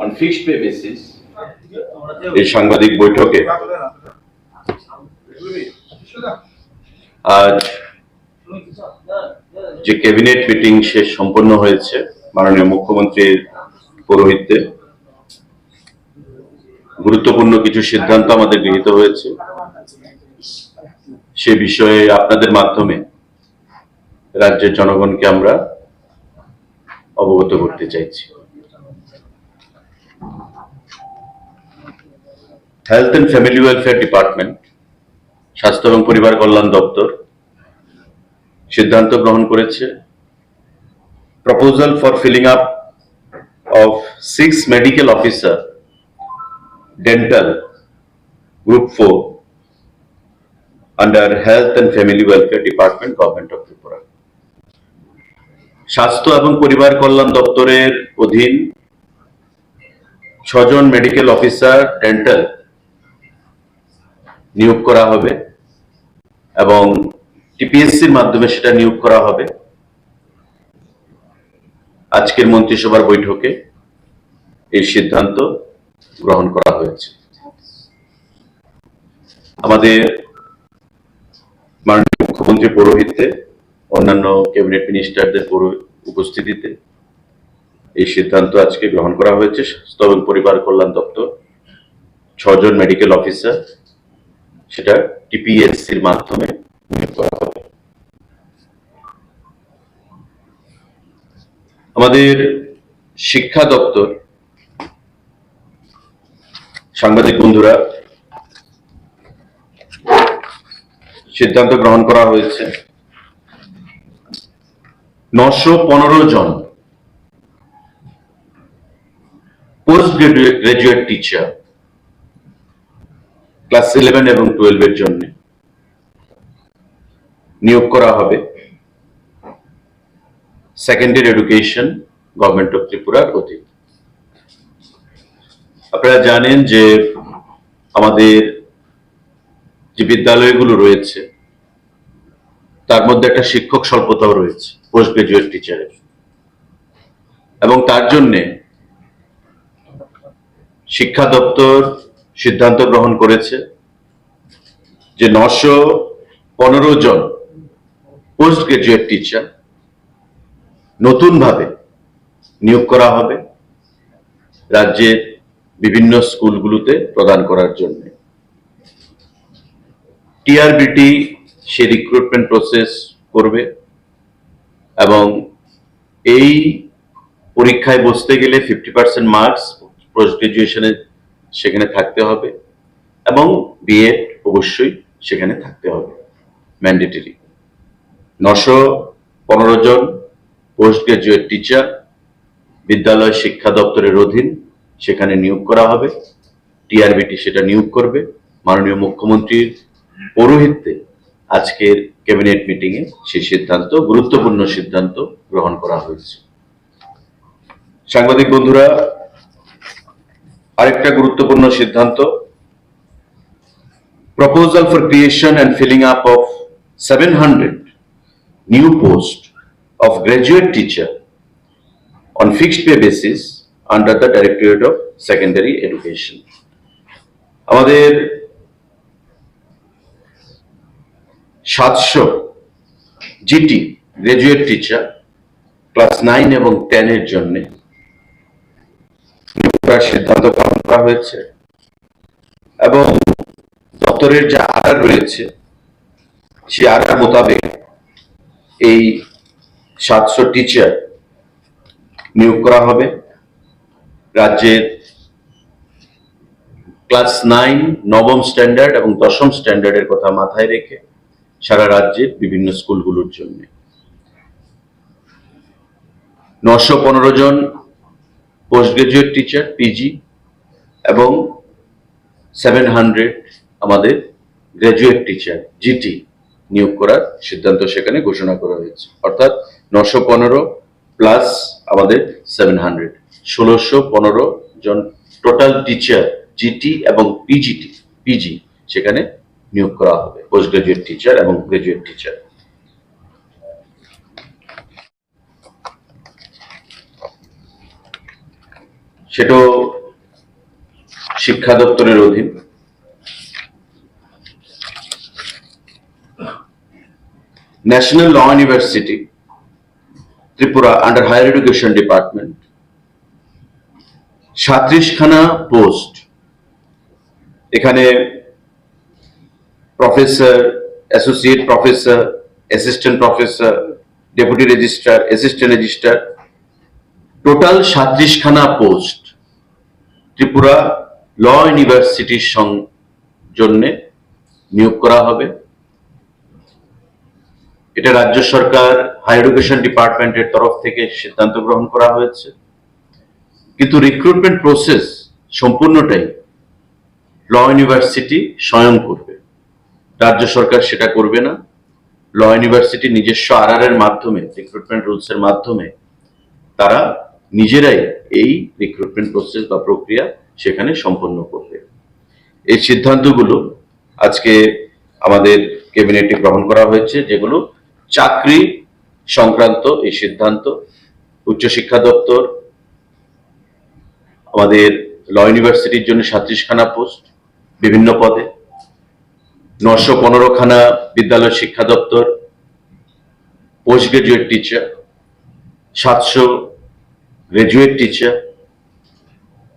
on fixed pay basis এই সাংবাদিক বৈঠকে। আজ যে ক্যাবিনেট মিটিং শেষ সম্পন্ন হয়েছে মাননীয় মুখ্যমন্ত্রীর পৌরোহিত্যে গুরুত্বপূর্ণ কিছু সিদ্ধান্ত আমাদের গৃহীত হয়েছে। সে বিষয়ে আপনাদের মাধ্যমে রাজ্যের জনগণকে আমরা অবগত করতে চাইছি। Health and family welfare department স্বাস্থ্য এবং পরিবার কল্যাণ দপ্তর সিদ্ধান্ত গ্রহণ করেছে proposal for filling up of six medical officer dental group four under health and family welfare department government of Tripura স্বাস্থ্য এবং পরিবার কল্যাণ দপ্তরের অধীন ছজন মেডিকেল অফিসার ডেন্টাল নিয়োগ করা হবে এবং টিপিএসসির মাধ্যমে সেটা নিয়োগ করা হবে। আজকের মন্ত্রিসভার বৈঠকে এই সিদ্ধান্ত গ্রহণ করা হয়েছে। আমাদের মাননীয় মুখ্যমন্ত্রী পৌরোহিত্যে অন্যান্য ক্যাবিনেট মিনিস্টারদের উপস্থিতিতে এই সিদ্ধান্ত আজকে গ্রহণ করা হয়েছে। স্বাস্থ্য এবং পরিবার কল্যাণ দপ্তর, ছজন মেডিকেল অফিসার সেটা টিপিএসসির মাধ্যমে নিয়োগ করা হবে। আমাদের শিক্ষা দপ্তর, সাংবাদিক বন্ধুরা, সিদ্ধান্ত গ্রহণ করা হয়েছে। নশো পনেরো জন post graduate teacher class eleven এবং টুয়েলভের জন্য নিয়োগ করা হবে। সেকেন্ডারি এডুকেশন গভর্নমেন্ট অফ ত্রিপুরার অধীন। আপনারা জানেন যে আমাদের যে বিদ্যালয়গুলো রয়েছে, তার মধ্যে একটা শিক্ষক স্বল্পতাও রয়েছে পোস্ট গ্রাজুয়েট টিচারের এবং তার জন্যে শিক্ষা দপ্তর সিদ্ধান্ত গ্রহণ করেছে যে নশো পনেরো জন পোস্ট গ্রাজুয়েট টিচার নতুনভাবে নিয়োগ করা হবে রাজ্যের বিভিন্ন স্কুলগুলোতে প্রদান করার জন্য। টিআরবিটি সে রিক্রুটমেন্ট প্রসেস করবে এবং এই পরীক্ষায় বসতে গেলে ফিফটি পার্সেন্ট মার্কস পোস্ট গ্রাজুয়েশনে সেখানে থাকতে হবে এবং বিএড অবশ্যই সেখানে থাকতে হবে ম্যান্ডেটরি নশো পনেরো জন পোস্ট গ্রাজুয়েট টিচার বিদ্যালয় শিক্ষা দপ্তরের অধীন সেখানে নিয়োগ করা হবে। টিআরবিটি সেটা নিয়োগ করবে। মাননীয় মুখ্যমন্ত্রীর পৌরোহিত্যে আজকের ক্যাবিনেট মিটিং এ সেই সিদ্ধান্ত, গুরুত্বপূর্ণ সিদ্ধান্ত গ্রহণ করা হয়েছে। সাংবাদিক বন্ধুরা আরেকটা গুরুত্বপূর্ণ সিদ্ধান্ত proposal for creation and filling up of seven hundred new post of graduate teacher on fixed pay basis under the directorate of secondary education আমাদের সাতশো GT graduate teacher class nine এবং টেনের জন্যে করার সিদ্ধান্ত গ্রহণ করা হয়েছে। এবং দপ্তরের যে আধার রয়েছে সে আধার মোতাবেক এই সাতশো টিচার নিয়োগ করা হবে। রাজ্যের ক্লাস নাইন নবম স্ট্যান্ডার্ড এবং দশম স্ট্যান্ডার্ডের কথা মাথায় রেখে সারা রাজ্যের বিভিন্ন স্কুলগুলোর জন্য। নশো পনেরো জন পোস্ট গ্রাজুয়েট টিচার পিজি এবং সেভেন হান্ড্রেড আমাদের গ্রাজুয়েট টিচার জিটি নিয়োগ করার সিদ্ধান্ত সেখানে ঘোষণা করা হয়েছে। অর্থাৎ নশো পনেরো প্লাস আমাদের সেভেন হান্ড্রেড ষোলোশো পনেরো জন টোটাল টিচার জিটি এবং পিজিটি পিজি সেখানে নিয়োগ করা হবে পোস্ট গ্রাজুয়েট টিচার এবং গ্রাজুয়েট টিচার সেটাও শিক্ষা দপ্তরের অধীন। National law university Tripura under higher education department সাত্রিশখানা post এখানে professor associate professor assistant professor deputy registrar assistant registrar total সাত্রিশখানা post Tripura law ইউনিভার্সিটির জন্য নিয়োগ করা হবে। এটা রাজ্য সরকার হায়ার এডুকেশন ডিপার্টমেন্টের তরফ থেকে সিদ্ধান্ত গ্রহণ করা হয়েছে। কিন্তু রিক্রুটমেন্ট প্রসেস সম্পূর্ণটাই ল ইউনিভার্সিটি স্বয়ং করবে। রাজ্য সরকার সেটা করবে না। ল ইউনিভার্সিটি নিজস্ব আর এর মাধ্যমে রিক্রুটমেন্ট রুলস এর মাধ্যমে তারা নিজেরাই এই রিক্রুটমেন্ট প্রসেস বা প্রক্রিয়া সেখানে সম্পন্ন করবে। এই সিদ্ধান্তগুলো আজকে আমাদের ক্যাবিনেটে গ্রহণ করা হয়েছে, যেগুলো চাকরি সংক্রান্ত এই সিদ্ধান্ত উচ্চশিক্ষা দপ্তর, আমাদের ল ইউনিভার্সিটির জন্য সাতত্রিশখানা পোস্ট বিভিন্ন পদে, নশো পনেরো খানা বিদ্যালয় শিক্ষা দপ্তর পোস্ট গ্রাজুয়েট টিচার সাতশো গ্রাজুয়েট টিচার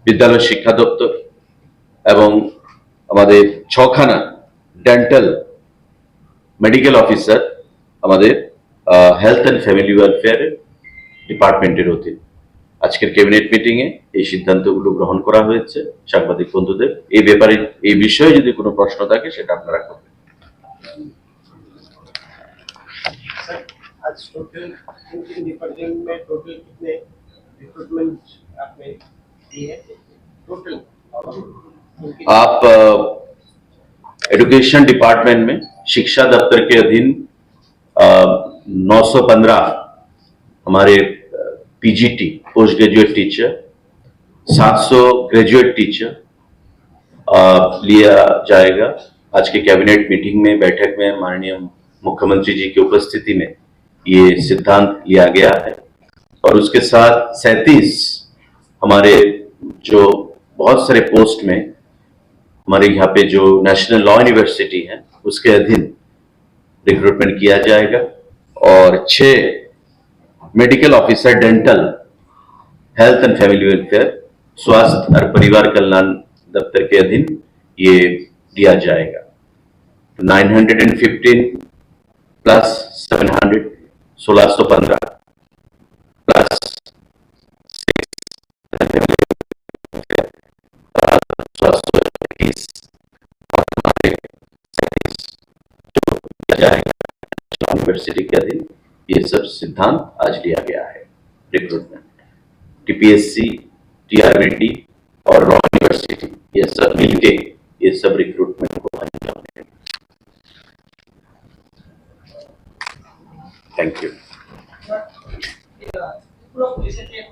বিদ্যালয় শিক্ষা দপ্তর এবং আমাদের ছখানা ডেন্টাল মেডিকেল অফিসার আমাদের হেলথ অ্যান্ড ফ্যামিলি ওয়েলফেয়ার ডিপার্টমেন্টের অধীন আজকের ক্যাবিনেট মিটিং এ এই সিদ্ধান্তগুলো গ্রহণ করা হয়েছে সাংবাদিক বন্ধুদের এই ব্যাপারে এই বিষয়ে যদি কোনো প্রশ্ন থাকে সেটা আপনারা করবেন सर आज टोटल किन किन डिपार्टमेंट में टोटल कितने रिक्रूटमेंट आपने टोटल आप एजुकेशन डिपार्टमेंट में शिक्षा दफ्तर के अधीन नौ सौ पंद्रह हमारे PGT post graduate teacher 700 graduate teacher लिया जाएगा। आज के कैबिनेट मीटिंग में, बैठक में माननीय मुख्यमंत्री जी की उपस्थिति में ये सिद्धांत लिया गया है। और उसके साथ सैतीस हमारे जो बहुत सारे पोस्ट में, हमारे यहाँ पे जो नेशनल लॉ यूनिवर्सिटी है, उसके अधीन रिक्रूटमेंट किया जाएगा। और छह medical officer dental health and family welfare स्वास्थ्य और परिवार कल्याण दफ्तर के अधीन ये दिया जाएगा। तो 915 प्लस 700 1615 प्लस स्वास्थ्य इक्कीस और हमारे सैंतीस जो दिया जाएगा यूनिवर्सिटी के अधीन ये सब सिद्धांत आज लिया गया है। रिक्रूटमेंट टीपीएससी टीआरबीटी और रॉ यूनिवर्सिटी ये सब मिलके ये सब रिक्रूटमेंट को अंजाम थैंक यू ভবিষ্যতে